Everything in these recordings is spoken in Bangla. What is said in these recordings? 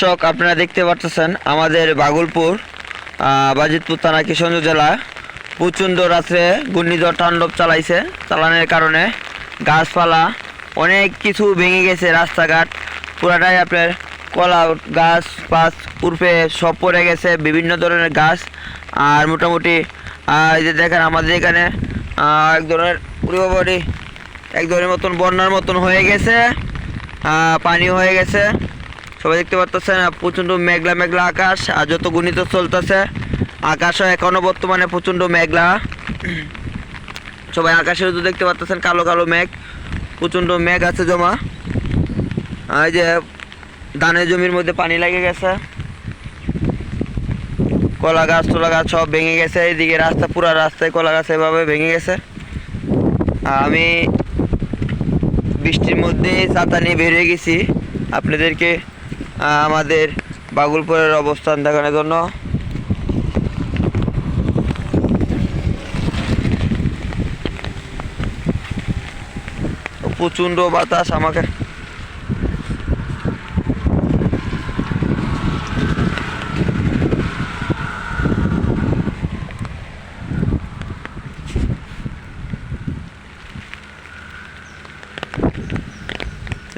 দর্শক, আপনারা দেখতে পাচ্ছেন আমাদের বাগুলপুর বাজিতপুর থানা কিশোরগঞ্জ জেলা। প্রচণ্ড রাত্রে ঘূর্ণিঝড় তাণ্ডব চালাইছে। চালানোর কারণে গাছপালা অনেক কিছু ভেঙে গেছে রাস্তাঘাট। পুরাটাই আপনার কলা গাছ পাছ উর্ফে সব পড়ে গেছে, বিভিন্ন ধরনের গাছ। আর মোটামুটি এই যে দেখেন আমাদের এখানে এক ধরনের পুরোপুরি এক ধরনের মতন বন্যার মতন হয়ে গেছে। পানি হয়ে গেছে। সবাই দেখতে পাচ্ছেন প্রচণ্ড মেঘলা মেঘলা আকাশ, আর যত গুণিত চলতেছে, আকাশও এখনও বর্তমানে প্রচণ্ড মেঘলা। সবাই আকাশের তো দেখতে পাচ্ছেন কালো কালো মেঘ, প্রচণ্ড মেঘ আছে জমা। এই যে ধানের জমির মধ্যে পানি লেগে গেছে। কলা গাছ, তোলা গাছ সব ভেঙে গেছে, এইদিকে রাস্তা, পুরা রাস্তায় কলা গাছ এভাবে ভেঙে গেছে। আমি বৃষ্টির মধ্যে ছাতা নিয়ে বেরিয়ে গেছি। আপনাদেরকে আমাদের বাগুলপুরের অবস্থান দেখানোর জন্য। প্রচণ্ড বাতাস আমাকে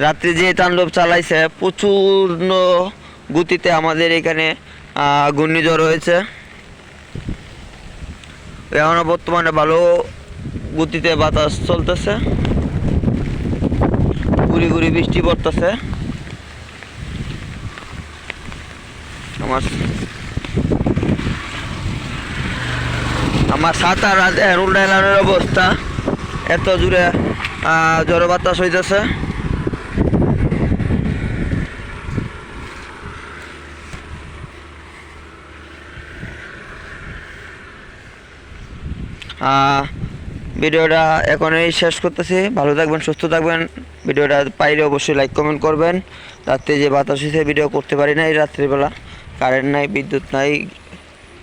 রাত্রে যে তাণ্ডব চালাইছে প্রচুর গতিতে আমাদের এখানে ঘূর্ণিঝড় হয়েছে। এখনও বর্তমানে ভালো গতিতে বাতাস চলতেছে। গুড়ি গুড়ি বৃষ্টি পড়তেছে। আমার আমার সাত আর অবস্থা। এত জুড়ে ঝড় বাতাস হইতেছে। ভিডিওটা এখনই শেষ করতেছি। ভালো থাকবেন, সুস্থ থাকবেন। ভিডিওটা পাইলে অবশ্যই লাইক কমেন্ট করবেন। রাত্রে যে বাতাস হয়েছে ভিডিও করতে পারি না এই রাত্রিবেলা কারেন্ট নাই, বিদ্যুৎ নাই